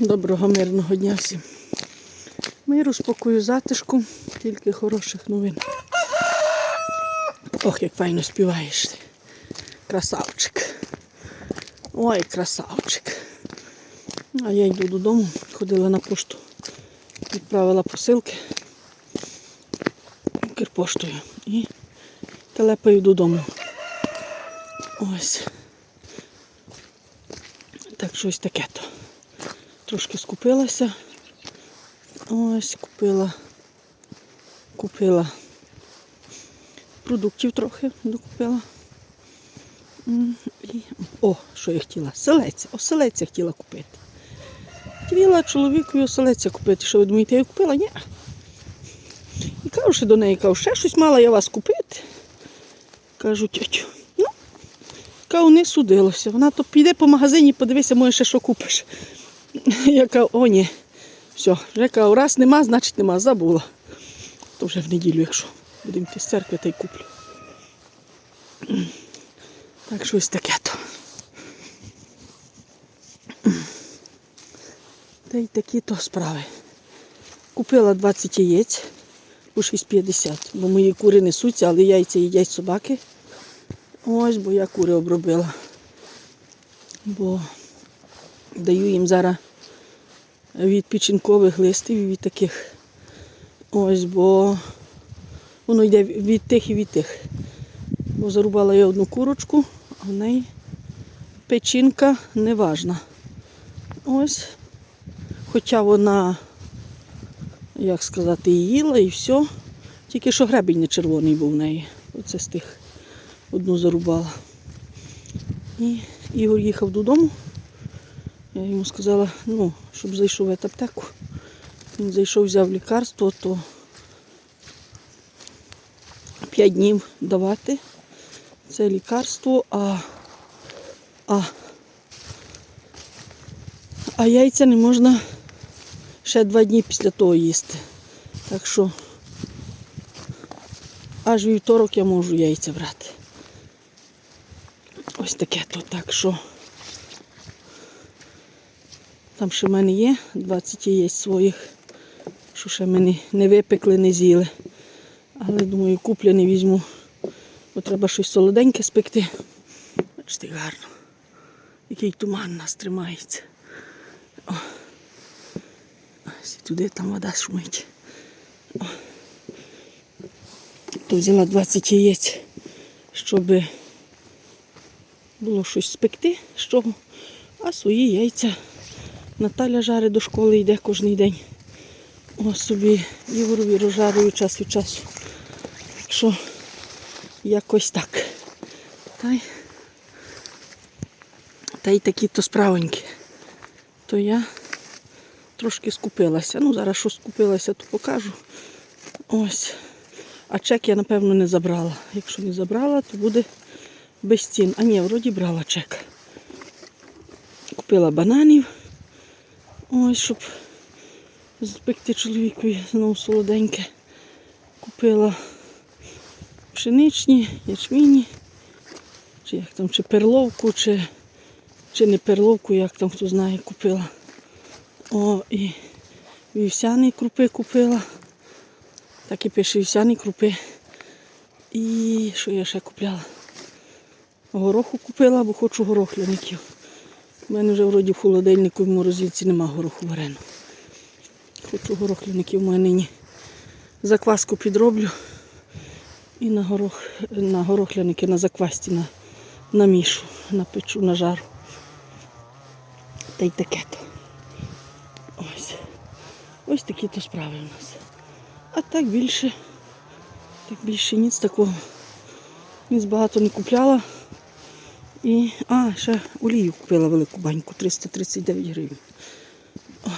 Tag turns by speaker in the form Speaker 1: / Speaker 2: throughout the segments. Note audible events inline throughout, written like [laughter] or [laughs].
Speaker 1: Доброго мирного дня всім. Миру, спокою, затишку, тільки хороших новин. Ох, як файно співаєш. Красавчик. Ой, красавчик. А я йду додому, ходила на пошту, відправила посилки Укрпоштою і телепаю додому. Ось. Так щось таке то. Трошки скупилася. Ось купила. Купила продуктів трохи докупила. І... О, що я хотіла? Селеця. Оселеця хотіла купити. Хотіла чоловікові оселеця купити. Що ви думаєте, я купила? Ні. І кажу ще до неї, кажу, ще щось мала я вас купити. Кажу, тьотю, ну, кажу, не судилося. Вона то піде по магазині, подивися, може ще що купиш. [laughs] Я кажу, о, ні. Все, вже кажу, раз нема, значить нема, забула. То вже в неділю, якщо будемо йти з церкви, та й куплю. Так щось таке то. Та й такі то справи. Купила 20 яєць по 6,50, бо мої кури несуться, але яйця їдять собаки. Ось, бо я кури обробила. Бо даю їм зараз від печінкових листів і від таких. Ось, бо воно йде від тих і від тих. Бо зарубала я одну курочку, а в неї печінка неважна. Ось. Хоча вона, як сказати, їла і все. Тільки що гребінь не червоний був в неї. Оце з тих одну зарубала. І Ігор їхав додому. Я йому сказала, ну, щоб зайшов в аптеку. Він зайшов, взяв лікарство, то 5 днів давати це лікарство, а, а, а яйця не можна ще 2 дні після того їсти. Так що аж вівторок я можу яйця брати. Ось таке то так що. Там ще в мене є 20 яєць своїх, що ще мене не випекли, не з'їли. Але думаю, купляне візьму, бо треба щось солоденьке спекти. Бачите, гарно. Який туман нас тримається. О. Ось туди там вода шумить. О. То взяла 20 яєць, щоб було щось спекти, з а свої яйця. Наталя жарить до школи йде кожен день. Ось собі Ігорові розжарую час від часу. Так що якось так. Та й, та й такі то справоньки. То я трошки скупилася. Ну, зараз що скупилася, то покажу. Ось. А чек я, напевно, не забрала. Якщо не забрала, то буде без цін. А ні, вроді брала чек. Купила бананів. Ось, щоб спекти чоловікові знову солоденьке. Купила пшеничні, ячміні, чи як там, чи перловку, чи, чи не перловку, як там хто знає, купила. О, і вівсяні крупи купила. Так і пише вівсяні крупи. І що я ще купляла? Гороху купила, бо хочу горохляників. У мене вже вроді в холодильнику в морозильці нема гороху вареного. Хочу горохляників, у мене нині закваску підроблю. І на горох, на горохляники на заквасті на, на мішу, напечу, на жару. Та й таке то. Ось. Ось такі то справи у нас. А так більше, так більше ніц такого. Ніц багато не купляла. І, а, ще олію купила велику баньку, 339 гривень. О.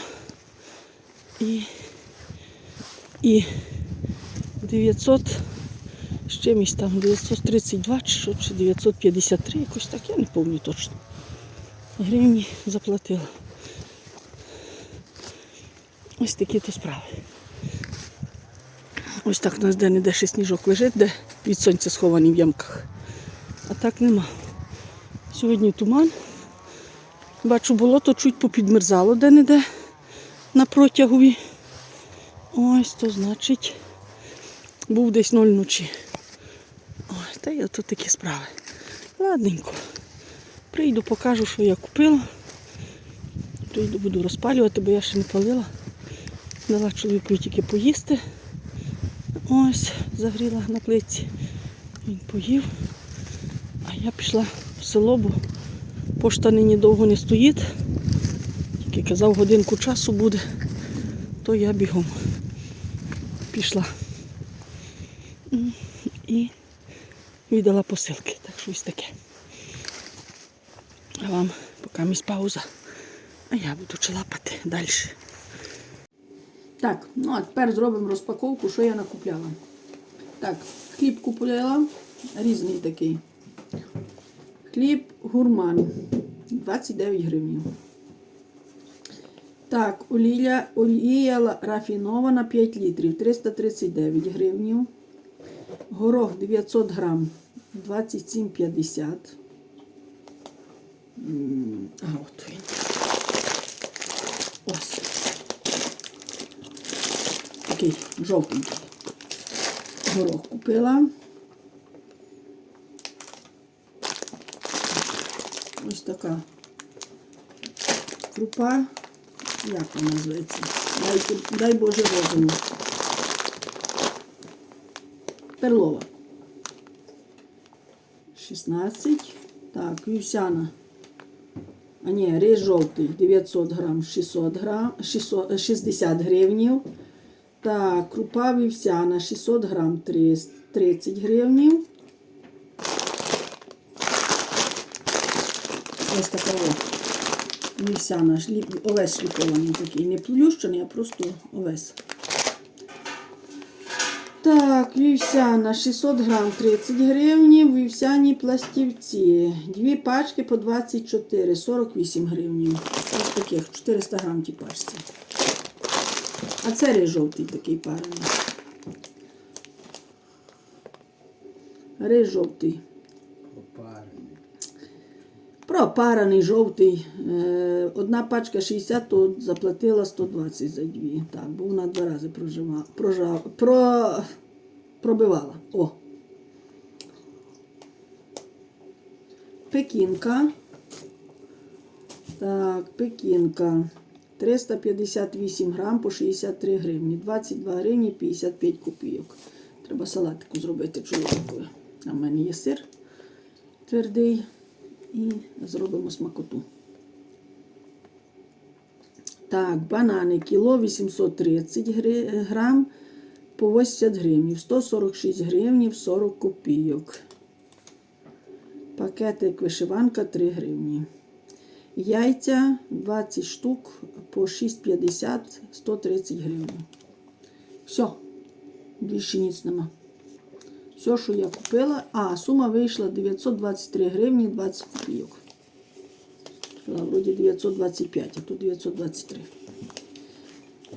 Speaker 1: І, і 900 з чимось там, 932 чи що, чи 953, якось так, я не пам'ятаю точно. Гривні заплатила. Ось такі то справи. Ось так у нас де-не-де ще сніжок лежить, де від сонця схований в ямках. А так нема. Сьогодні туман. Бачу, болото чуть попідмерзало де-не-де на протягові. Ось, то значить, був десь ноль ночі. Ой, та й ото такі справи. Ладненько. Прийду, покажу, що я купила. Прийду, буду розпалювати, бо я ще не палила. Дала чоловіку тільки поїсти. Ось, загріла на плитці. Він поїв. А я пішла село, бо пошта нині довго не стоїть. Тільки казав, годинку часу буде, то я бігом пішла. І віддала посилки. Так що ось таке. А вам поки місь пауза. А я буду чалапати далі. Так, ну а тепер зробимо розпаковку, що я накупляла. Так, хліб купила, різний такий. Хліб гурман 29 гривень. Так, олія, олія рафінована 5 літрів 339 гривень. Горох 900 грам 27,50. А, от він. Ось. Такий жовтенький. Горох купила. Ось така крупа. Як вона називається? Дай, дай Боже розуму. Перлова. 16. Так, вівсяна. А ні, рис жовтий 900 грам, 600 грам, 600, е, 60 гривнів. Так, крупа вівсяна 600 грам 30 30 гривнів. Ось така. Вівсяна, овес шліфований такий. Не плющений, а просто овес. Так, вівсяна 600 грам 30 гривень, вівсяні пластівці. Дві пачки по 24, 48 гривень. Ось таких 400 грам ті пачці. А це жовтий такий парений. Рис жовтий. Пропараний жовтий. Е, Одна пачка 60, то заплатила 120 за дві. Так, бо вона два рази проживала, прожав, про, пробивала. О. Пекінка. Так, пекінка. 358 грам по 63 гривні. 22 гривні 55 копійок. Треба салатику зробити чоловікові. А в мене є сир твердий. І зробимо смакоту. Так, банани кіло 830 грам по 80 гривень. 146 гривень 40 копійок. Пакетик вишиванка 3 гривні. Яйця 20 штук по 6,50 130 гривень. Все, більше ніц нема. Все, що я купила. А, сума вийшла 923 гривні 20 копійок. Вроді 925, а тут 923.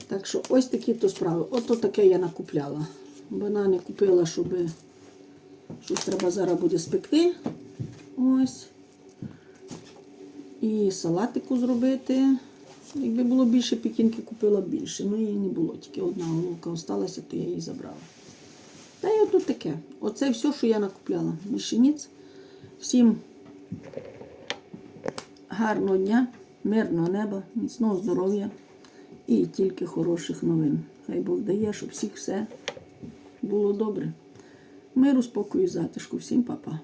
Speaker 1: Так що ось такі то справи. Ото таке я накупляла. Банани купила, щоб щось треба зараз буде спекти. Ось. І салатику зробити. Якби було більше пекінки, купила більше. Ну її не було, тільки одна головка осталася, то я її забрала. Та й отут таке. Оце все, що я накупляла. Більше. Всім гарного дня, мирного неба, міцного здоров'я і тільки хороших новин. Хай Бог дає, щоб всіх все було добре. Миру, спокою, затишку. Всім па-па.